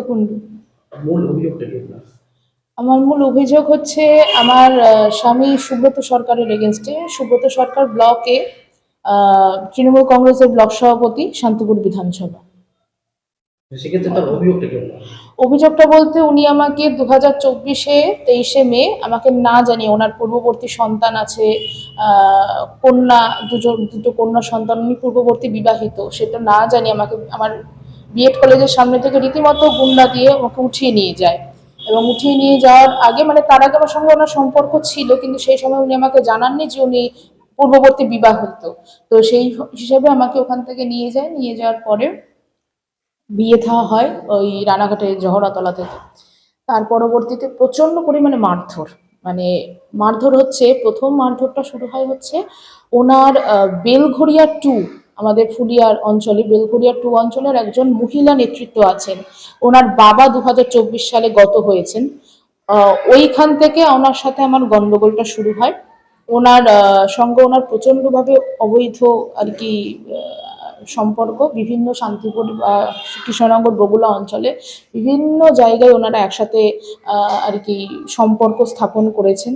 কুণ্ডু। মূল অভিযোগটা কি আপনার? আমার মূল অভিযোগ হচ্ছে আমার আহ, স্বামী সুব্রত সরকারের এগেনস্টে সুব্রত সরকার ব্লকে আহ, তৃণমূল কংগ্রেসের ব্লক সভাপতি শান্তিপুর বিধানসভা। সেক্ষেত্রে তার অভিযোগটা কি আপনার? অভিযোগটা বলতে উনি আমাকে দু হাজার চব্বিশে তেইশে মে আমাকে না জানিয়ে ওনার পূর্ববর্তী সন্তান আছে আহ, কন্যা দুজন দুটো কন্যা সন্তান উনি পূর্ববর্তী বিবাহিত সেটা না জানিয়ে আমাকে আমার বিএড কলেজের সামনে থেকে রীতিমতো গুন্ডা দিয়ে আমাকে উঠিয়ে নিয়ে যায়। এবং উঠিয়ে নিয়ে যাওয়ার আগে মানে তার আগে আমার সঙ্গে ওনার সম্পর্ক ছিল কিন্তু সেই সময় উনি আমাকে জানাননি যে উনি পূর্ববর্তী বিবাহ হতো তো সেই হিসাবে আমাকে ওখান থেকে নিয়ে যায়। নিয়ে যাওয়ার পরে বিয়ে থাওয়া হয় ওই রানাঘাটে জহরাতলা থেকে তার পরবর্তীতে প্রচণ্ড পরিমাণে মারধর। মানে মারধর হচ্ছে প্রথম মারধরটা শুরু হয় হচ্ছে ওনার আহ, বেলঘড়িয়া টু আমাদের ফুলিয়ার অঞ্চলে বেলঘড়িয়া টু অঞ্চলের একজন মহিলা নেতৃত্ব আছেন। ওনার বাবা দু হাজার চব্বিশ সালে গত হয়েছেন। ওইখান থেকে ওনার সাথে আমার গন্ডগোলটা শুরু হয়। ওনার সঙ্গে ওনার প্রচণ্ডভাবে অবৈধ আর কি সম্পর্ক, বিভিন্ন শান্তিপুর কৃষ্ণনগর বগুলা অঞ্চলে বিভিন্ন জায়গায় ওনারা একসাথে আর কি সম্পর্ক স্থাপন করেছেন।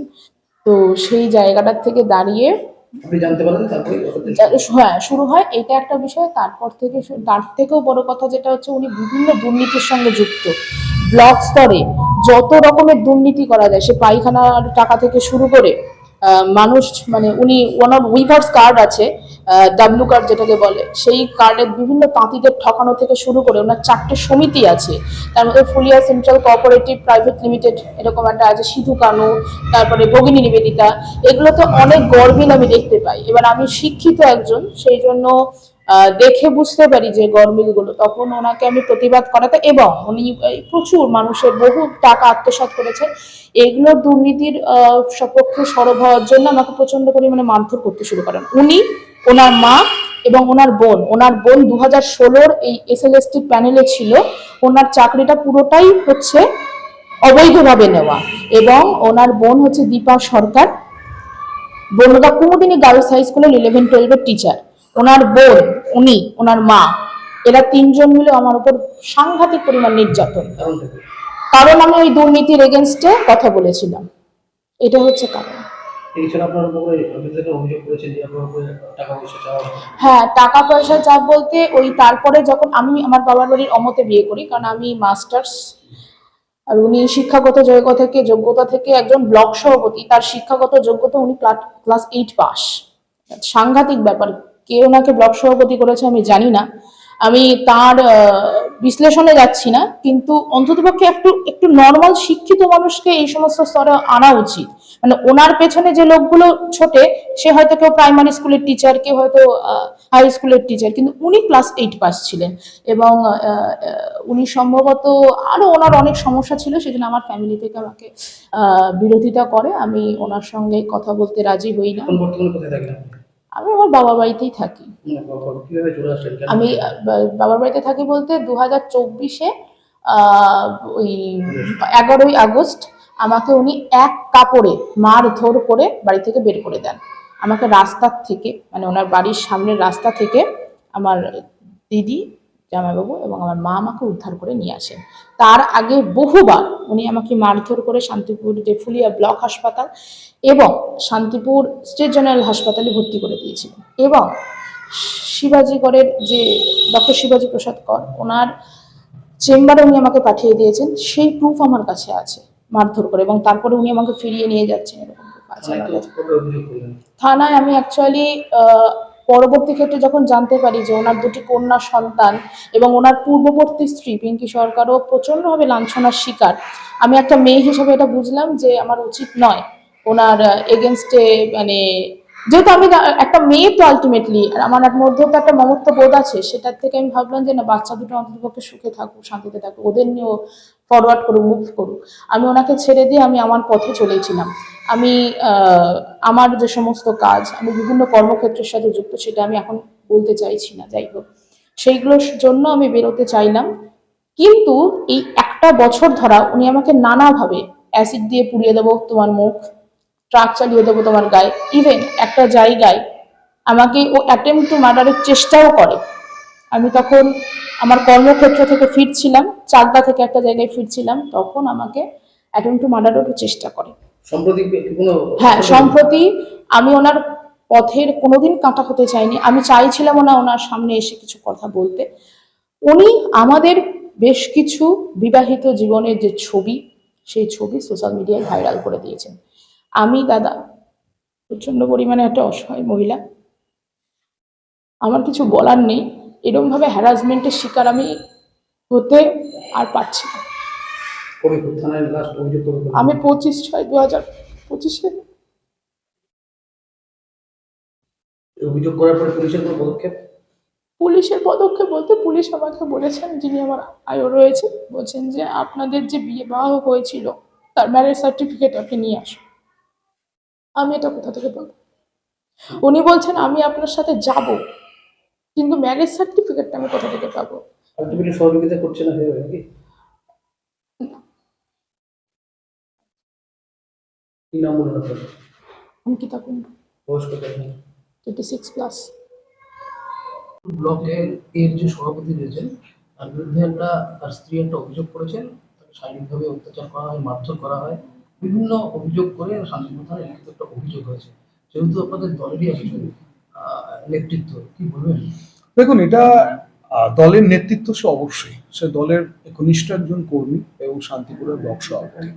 তো সেই জায়গাটার থেকে দাঁড়িয়ে জানতে পারেন তারপরে হ্যাঁ শুরু হয় এটা একটা বিষয় তারপর থেকে তার থেকেও বড় কথা যেটা হচ্ছে উনি বিভিন্ন দুর্নীতির সঙ্গে যুক্ত। ব্লক স্তরে যত রকমের দুর্নীতি করা যায় সে পায়খানার টাকা থেকে শুরু করে আহ, মানুষ মানে উনি ওনার উইভার্স কার্ড আছে ডাব্লু কার্ড যেটাকে বলে, সেই কার্ডের বিভিন্ন তাঁতিদের ঠকানো থেকে শুরু করে ওনার চারটে সমিতি আছে। তার মধ্যে Fulia central cooperative private limited এরকম একটা আছে, সিধু কানু, তারপরে ভগিনী নিবেদিতা। এগুলো তো অনেক গরমিল আমি দেখতে পাই। এবার আমি শিক্ষিত একজন, সেই জন্য দেখে বুঝতে পারি যে গরমিলগুলো। তখন ওনাকে আমি প্রতিবাদ করাতে এবং উনি প্রচুর মানুষের বহু টাকা আত্মসাৎ করেছে এগুলো দুর্নীতির সপক্ষে সরব হওয়ার জন্য আমাকে প্রচণ্ড পরিমাণে মারধর করতে শুরু করেন। উনি ওনার মা এবং ওনার বোন। ওনার বোন দু হাজার ষোলোর এই এস এল প্যানেলে ছিল। ওনার চাকরিটা পুরোটাই হচ্ছে অবৈধভাবে নেওয়া এবং ওনার বোন হচ্ছে দীপা সরকার। বনগা কুমুদিনী গার্লস হাই স্কুলের ইলেভেন টুয়েলভের টিচার ওনার বোন, উনি, ওনার মা, এরা তিনজন মিলে আমার উপর সাংঘাতিক পরিমাণ নির্যাতন। কারণ আমি ওই দুর্নীতির এগেনস্টে কথা বলেছিলাম। এটা হচ্ছে কারণ। হ্যাঁ টাকা পয়সা চাপ বলতে ওই তারপরে যখন আমি আমার বাবার বাড়ির অমতে বিয়ে করি, কারণ আমি মাস্টার্স আর উনি শিক্ষাগত যোগ্যতা থেকে যোগ্যতা থেকে একজন ব্লক সভাপতি, তার শিক্ষাগত যোগ্যতা উনি ক্লাস এইট পাস। সাংঘাতিক ব্যাপার, কে ওনাকে ব্লক সভাপতি করেছে আমি জানি না। আমি তার বিশ্লেষণে যাচ্ছি না, কিন্তু অন্ততপক্ষে একটু একটু নর্মাল শিক্ষিত মানুষকে এই সমস্ত স্তরে আনা উচিত। মানে ওনার পেছনে যে লোকগুলো ছোটে সে হয়তো কেউ প্রাইমারি স্কুলের টিচার কেউ হয়তো হাই স্কুলের টিচার কিন্তু উনি ক্লাস এইট পাস ছিলেন। এবং উনি সম্ভবত আরও ওনার অনেক সমস্যা ছিল সেজন্য আমার ফ্যামিলি থেকে আমাকে বিরোধিতা করে। আমি ওনার সঙ্গে কথা বলতে রাজি হই না? আমি আমার বাবার বাড়িতেই থাকি। মানে বাবা-? আমি বাবার বাড়িতে থাকি বলতে দু হাজার চব্বিশে ওই এগারোই আগস্ট আমাকে উনি এক কাপড়ে মার ধর করে বাড়ি থেকে বের করে দেন। আমাকে রাস্তার থেকে মানে ওনার বাড়ির সামনের রাস্তা থেকে আমার দিদি, জামাইবাবু এবং আমার মা আমাকে উদ্ধার করে নিয়ে আসেন। তার আগে বহুবার উনি আমাকে মারধর করে শান্তিপুর যে ফুলিয়া ব্লক হাসপাতাল এবং শান্তিপুর স্টেট জেনারেল হাসপাতালে ভর্তি করে দিয়েছিলেন এবং শিবাজীগড়ের যে ডক্টর শিবাজী প্রসাদ কর, ওনার চেম্বারে উনি আমাকে পাঠিয়ে দিয়েছেন, সেই প্রুফ আমার কাছে আছে। মারধর করে এবং তারপরে উনি আমাকে ফিরিয়ে নিয়ে যাচ্ছেন এরকম থানায় আমি অ্যাকচুয়ালি পরবর্তী ক্ষেত্রে যখন জানতে পারি যে ওনার দুটি কন্যা সন্তান এবং ওনার পূর্ববর্তী স্ত্রী পিঙ্কি সরকারও প্রচণ্ডভাবে লাঞ্ছনার শিকার আমি একটা মেয়ে হিসেবে এটা বুঝলাম যে আমার উচিত নয় ওনার এগেনস্টে মানে যেহেতু আমি একটা মেয়ে তো আলটিমেটলি আর আমার মধ্যে তো একটা মমত্ব বোধ আছে সেটার থেকে আমি ভাবলাম যে না বাচ্চা দুটো অন্ততপক্ষে সুখে থাকুক শান্তিতে থাকুক ওদের নিয়েও ফরওয়ার্ড করুক মুভ করুক। আমি ওনাকে ছেড়ে দিয়ে আমি আমার পথে চলেছিলাম। আমি আমার যে সমস্ত কাজ, আমি বিভিন্ন কর্মক্ষেত্রের সাথে যুক্ত, সেটা আমি এখন বলতে চাইছি না, যাই হোক। সেইগুলোর জন্য আমি বেরোতে চাইলাম। কিন্তু এই একটা বছর ধরা উনি আমাকে নানাভাবে অ্যাসিড দিয়ে পুড়িয়ে দেবো তোমার মুখ ট্রাক চালিয়ে দেবো তোমার গায়ে। ইভেন একটা জায়গায় আমাকে ও অ্যাটেম্প টু মার্ডারের চেষ্টাও করে। আমি তখন আমার কর্মক্ষেত্র থেকে ফিরছিলাম চাকদা থেকে একটা জায়গায় ফিরছিলাম তখন আমাকে অ্যাটেম্প টু মার্ডারেরও চেষ্টা করে। সম্প্রতি হ্যাঁ সম্প্রতি আমি ওনার পথের কোনোদিন কাঁটা হতে চাইনি। আমি চাইছিলাম না ওনার সামনে এসে কিছু কথা বলতে। উনি আমাদের বেশ কিছু বিবাহিত জীবনের যে ছবি সেই ছবি সোশ্যাল মিডিয়ায় ভাইরাল করে দিয়েছেন। আমি দাদা প্রচণ্ড পরিমাণে একটা অসহায় মহিলা। আমার কিছু বলার নেই। এরকমভাবে হ্যারাসমেন্টের শিকার আমি হতে আর পারছি না। আমি পঁচিশ ছয় দু হাজার পঁচিশে অভিযোগ করার পরে পুলিশের কোনো পদক্ষেপ? পুলিশের পদক্ষেপ বলতে পুলিশ আমাকে বলেছেন যিনি আমার আয়ও রয়েছে বলছেন যে আপনাদের যে বিয়ে বিবাহ হয়েছিল তার ম্যারেজ সার্টিফিকেট আপনি নিয়ে আসুন। আমি এটা কোথা থেকে পাবো উনি বলছেন আমি আপনার সাথে যাব। কিন্তু ম্যারেজ সার্টিফিকেটটা আমি কোথা থেকে পাবো? আলটিমেটলি সহযোগিতা করছে না ভেবে নাকি? কি নাম বলুন আপনার? অঙ্কিতা কুণ্ডু বয়স কত? টোয়েন্টি সিক্স প্লাস ব্লকের এর যে সভাপতি রয়েছেন তার বিরুদ্ধে একটা তার স্ত্রী একটা অভিযোগ করেছেন তাকে শারীরিকভাবে অত্যাচার করা হয় মারধর করা হয় বিভিন্ন অভিযোগ করে শান্তিপুর থানায় লিখিত একটা অভিযোগ হয়েছে। যেহেতু আপনাদের দলেরই একজন নেতৃত্ব, কি বলবেন? দেখুন, এটা দলের নেতৃত্ব সে অবশ্যই। সে দলের ঘনিষ্ঠ একজন কর্মী এবং শান্তিপুরের ব্লক সভাপতি।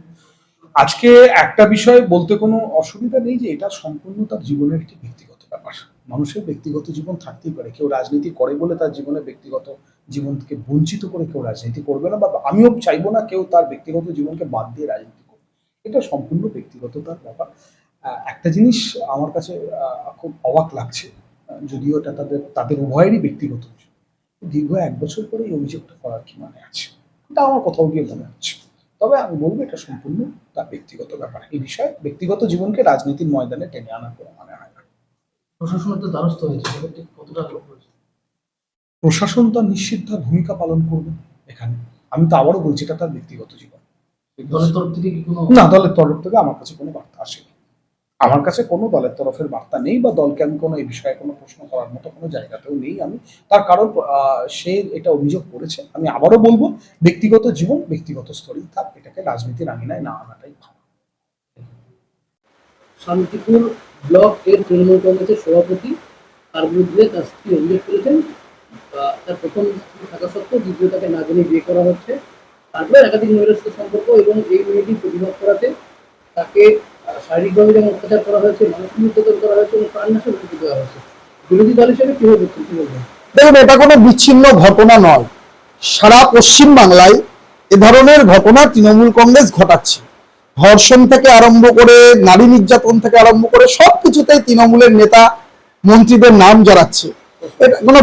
আজকে একটা বিষয় বলতে কোনো অসুবিধা নেই যে এটা সম্পূর্ণ তার জীবনের একটি ব্যক্তিগত ব্যাপার। মানুষের ব্যক্তিগত জীবন থাকতেই পারে। কেউ রাজনীতি করে বলে তার জীবনে ব্যক্তিগত জীবনকে বঞ্চিত করে কেউ রাজনীতি করবে না বা আমিও চাইব না কেউ তার ব্যক্তিগত জীবনকে বাদ দিয়ে রাজনীতি করবে এটা সম্পূর্ণ ব্যক্তিগত তার ব্যাপার। একটা জিনিস আমার কাছে খুব অবাক লাগছে। যদিও এটা তাদের তাদের উভয়েরই ব্যক্তিগত বিষয়। দীর্ঘ এক বছর পরে এই অভিযোগটা করার কি মানে আছে? এটা আমার কোথাও গিয়ে মনে হচ্ছে তবে আমি বলব এটা সম্পূর্ণ তার ব্যক্তিগত ব্যাপার। এই বিষয়ে ব্যক্তিগত জীবনকে রাজনীতির ময়দানে টেনে আনার কোনো মানে হয় না। প্রশাসনের তো দ্বারস্থ হয়েছে কতটা প্রশাসন তার নিশ্চিত ভূমিকা পালন করবে এখানে। আমি তো আবারও বলছি এটা তার ব্যক্তিগত জীবন। না দলের তরফ থেকে আমার কাছে কোনো বার্তা আসেনি। আমার কাছে কোনো দলের তরফের বার্তা নেই বা দলকে আমি কোনো, এই বিষয়ে কোনো প্রশ্ন করার মতো কোনো জায়গাতেও নেই আমি। তার কারণ সে এটা অভিযোগ করেছে। আমি আবারও বলব, ব্যক্তিগত জীবন, ব্যক্তিগত স্তরেই থাক, এটাকে রাজনীতির আঙিনায় না আনাটাই ভালো। শান্তিপুর ব্লক এর তৃণমূল কংগ্রেসের সভাপতি তার বিরুদ্ধে তার স্ত্রী অভিযোগ করেছেন তার প্রথম স্ত্রী থাকা সত্ত্বেও দ্বিতীয় তাকে না জেনে বিয়ে করা হচ্ছে। তারপরে একাধিক মহিলার সম্পর্ক এবং এই মেয়েটির প্রতিবাদ করাতে তাকে শারীরিকভাবে যেমন অত্যাচার করা হয়েছে নির্যাতন করা হয়েছে এবং হুমকি দেওয়া হয়েছে। বিরোধী দল হিসেবে দেখুন, এটা কোনো বিচ্ছিন্ন ঘটনা নয়। সারা পশ্চিম বাংলায় এ ধরনের ঘটনা তৃণমূল কংগ্রেস ঘটাচ্ছে। ধর্ষণ থেকে আরম্ভ করে, নারী নির্যাতন থেকে আরম্ভ করে সব কিছুতেই তৃণমূলের নেতা মন্ত্রীদের নাম জড়াচ্ছে। এটা কোনো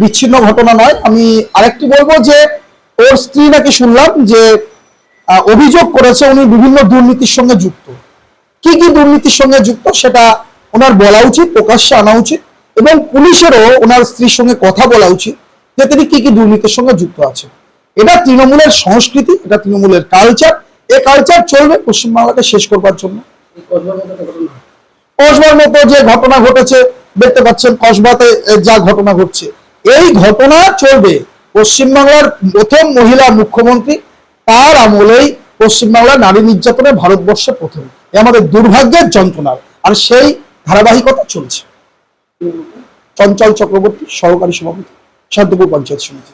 বিচ্ছিন্ন ঘটনা নয়। আমি আরেকটি বলব যে, ওর স্ত্রী নাকি শুনলাম যে অভিযোগ করেছে উনি বিভিন্ন দুর্নীতির সঙ্গে যুক্ত। কি কি দুর্নীতির সঙ্গে যুক্ত সেটা ওনার বলা উচিত, প্রকাশ্যে আনা উচিত, এবং পুলিশেরও ওনার স্ত্রীর সঙ্গে কথা বলা উচিত যে তিনি কি কি দুর্নীতির সঙ্গে যুক্ত আছে এটা তৃণমূলের সংস্কৃতি, এটা তৃণমূলের কালচার এই কালচার চলবে পশ্চিমবাংলাকে শেষ করবার জন্য। কসবার মতো যে ঘটনা ঘটেছে, দেখতে পাচ্ছেন কসবাতে যা ঘটনা ঘটছে। এই ঘটনা চলবে পশ্চিমবাংলার প্রথম মহিলা মুখ্যমন্ত্রী, তার আমলেই পশ্চিমবাংলার নারী নির্যাতনে ভারতবর্ষে প্রথম। আমাদের দুর্ভাগ্যের যন্ত্রণার। আর সেই ধারাবাহিকতা চলছে। চঞ্চল চক্রবর্তী সহকারী সভাপতি শান্তপুর পঞ্চায়েত সমিতি।